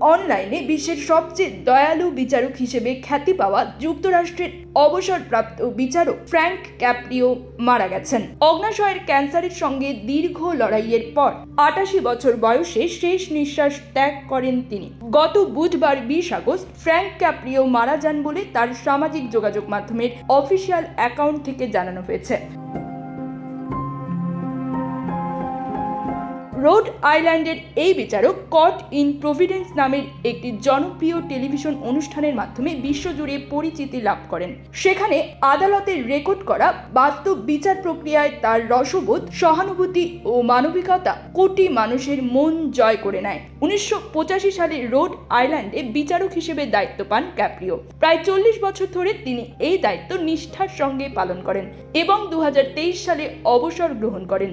অনলাইনে বিশ্বের সবচেয়ে দয়ালু বিচারক হিসেবে খ্যাতি পাওয়া যুক্তরাষ্ট্রের অবসরপ্রাপ্ত বিচারক ফ্র্যাঙ্ক ক্যাপ্রিও মারা গেছেন। অগ্নাশয়ের ক্যান্সারের সঙ্গে দীর্ঘ লড়াইয়ের পর আটাশি বছর বয়সে শেষ নিঃশ্বাস ত্যাগ করেন তিনি। গত বুধবার বিশ আগস্ট ফ্র্যাঙ্ক ক্যাপ্রিও মারা যান বলে তার সামাজিক যোগাযোগ মাধ্যমের অফিসিয়াল অ্যাকাউন্ট থেকে জানানো হয়েছে। রোড আইল্যান্ডের এই বিচারক কট ইন প্রভিডেন্স নামের একটি জনপ্রিয় টেলিভিশন অনুষ্ঠানের মাধ্যমে বিশ্বজুড়ে পরিচিতি লাভ করেন। সেখানে আদালতের রেকর্ড করা বাস্তব বিচার প্রক্রিয়ায় তার রসবোধ, সহানুভূতি ও মানবিকতা কোটি মানুষের মন জয় করে নেয়। উনিশশো পঁচাশি সালে রোড আইল্যান্ডে বিচারক হিসেবে দায়িত্ব পান ক্যাপ্রিও। প্রায় চল্লিশ বছর ধরে তিনি এই দায়িত্ব নিষ্ঠার সঙ্গে পালন করেন এবং দু হাজার তেইশ সালে অবসর গ্রহণ করেন।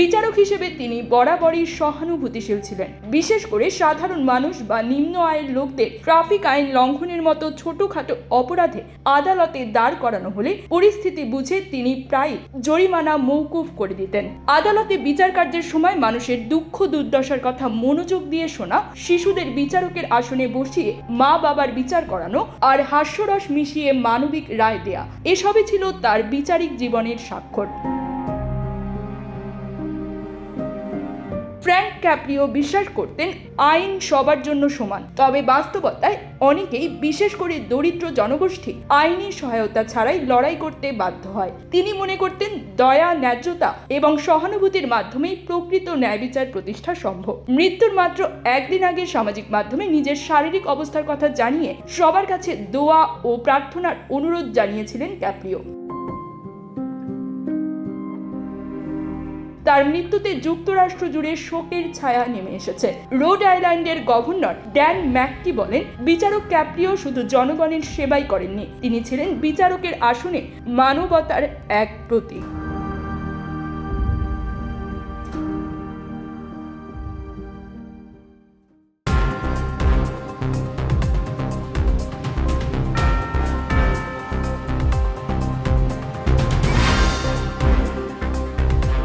বিচারক হিসেবে তিনি বরাবরই সহানুভূতিশীল ছিলেন। বিশেষ করে সাধারণ মানুষ বা নিম্ন আয়ের লোকদের ট্রাফিক আইন লঙ্ঘনের মতো ছোটখাটো অপরাধে আদালতে দাঁড় করানো হলে পরিস্থিতি বুঝে তিনি প্রায় জরিমানা মৌকুফ করে দিতেন। আদালতে বিচার কার্যের সময় মানুষের দুঃখ দুর্দশার কথা মনোযোগ দিয়ে শোনা, শিশুদের বিচারকের আসনে বসিয়ে মা বাবার বিচার করানো আর হাস্যরস মিশিয়ে মানবিক রায় দেয়া, এসবই ছিল তার বিচারিক জীবনের স্বাক্ষর। ফ্র্যাঙ্ক ক্যাপ্রিও বিশ্বাস করতেন আইন সবার জন্য সমান। তবে বাস্তবতায় অনেকেই বিশেষ করে দরিদ্র জনগোষ্ঠী আইনি সহায়তা ছাড়াই লড়াই করতে বাধ্য হয়। তিনি মনে করতেন দয়া, ন্যায্যতা এবং সহানুভূতির মাধ্যমেই প্রকৃত ন্যায় বিচার প্রতিষ্ঠা সম্ভব। মৃত্যুর মাত্র একদিন আগে সামাজিক মাধ্যমে নিজের শারীরিক অবস্থার কথা জানিয়ে সবার কাছে দোয়া ও প্রার্থনার অনুরোধ জানিয়েছিলেন ক্যাপ্রিও। তার মৃত্যুতে যুক্তরাষ্ট্র জুড়ে শোকের ছায়া নেমে এসেছে। রোড আইল্যান্ডের গভর্নর ড্যান ম্যাককি বলেন, বিচারক ক্যাপ্রিও শুধু জনগণের সেবাই করেননি, তিনি ছিলেন বিচারকের আসনে মানবতার এক প্রতীক।